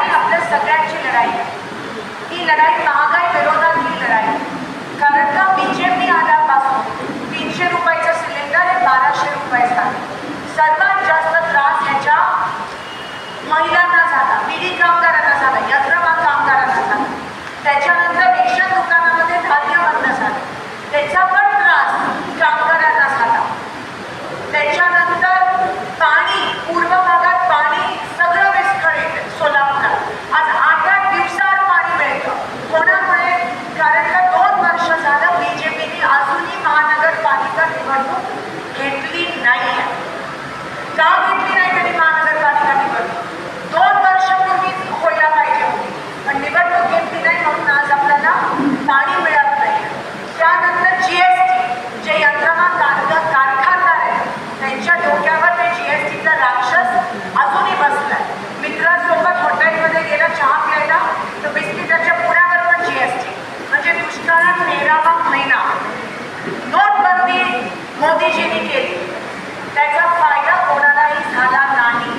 लढाई आपल्या सगळ्यांची लढाई आहे. ही लढाई महागाई विरोधात ही लढाई कारण जनतेने केली. त्याचा फायदा कोणालाही झाला नाही.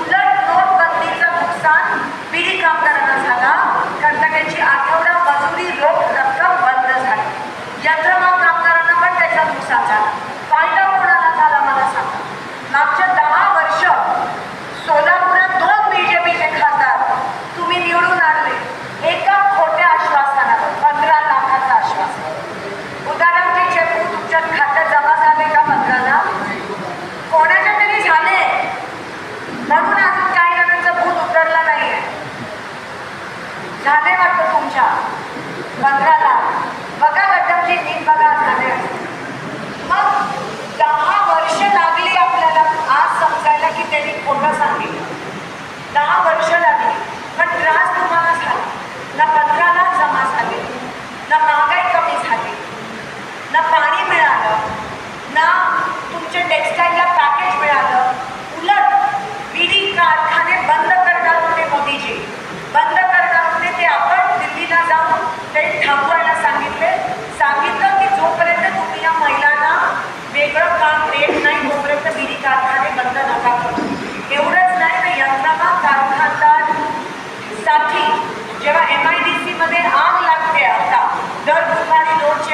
उलट नोटबंदीचं नुकसान बिडी कामगारांना झाला. कारण त्याची आठवडा मजुरी रोख रक्कम बंद झाली. यंत्रमा कामगारांना पण त्याचा नुकसान झाला. बघा गटमजी नीट बघा मग दहा वर्ष लागली आपल्याला आज समजायला की त्यांनी खोटं सांगितलं. दहा वर्ष लागली. पण त्रास तुम्हाला झाला. ना पत्राला जमा झाले. ना महागाई कमी झाली. ना पाणी मिळालं. ना तुमच्या टेक्स्टाईलला पॅकेज मिळालं. उलट विडी कारखाने बंद करणार होते मोदीजी. बंद करणार होते ते आपण दिल्लीला जाऊन ते थांबवा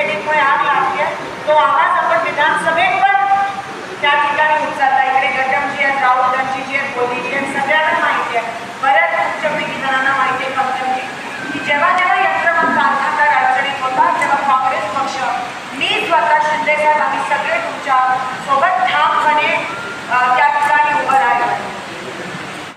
इतनी आग लागती तो आवाज आपण त्या ठिकाणी इकडे आहेत राऊतांची जी आहेत आहेत सगळ्यांना माहिती आहे. बऱ्याच तुमच्यापैकी जणांना माहिती आहे की जेव्हा जेव्हा यंत्रमंत्र अर्थांतर अडचणीत होता तेव्हा काँग्रेस पक्ष मी स्वतः शिंदे आम्ही सगळे तुमच्यासोबत ठामपणे त्या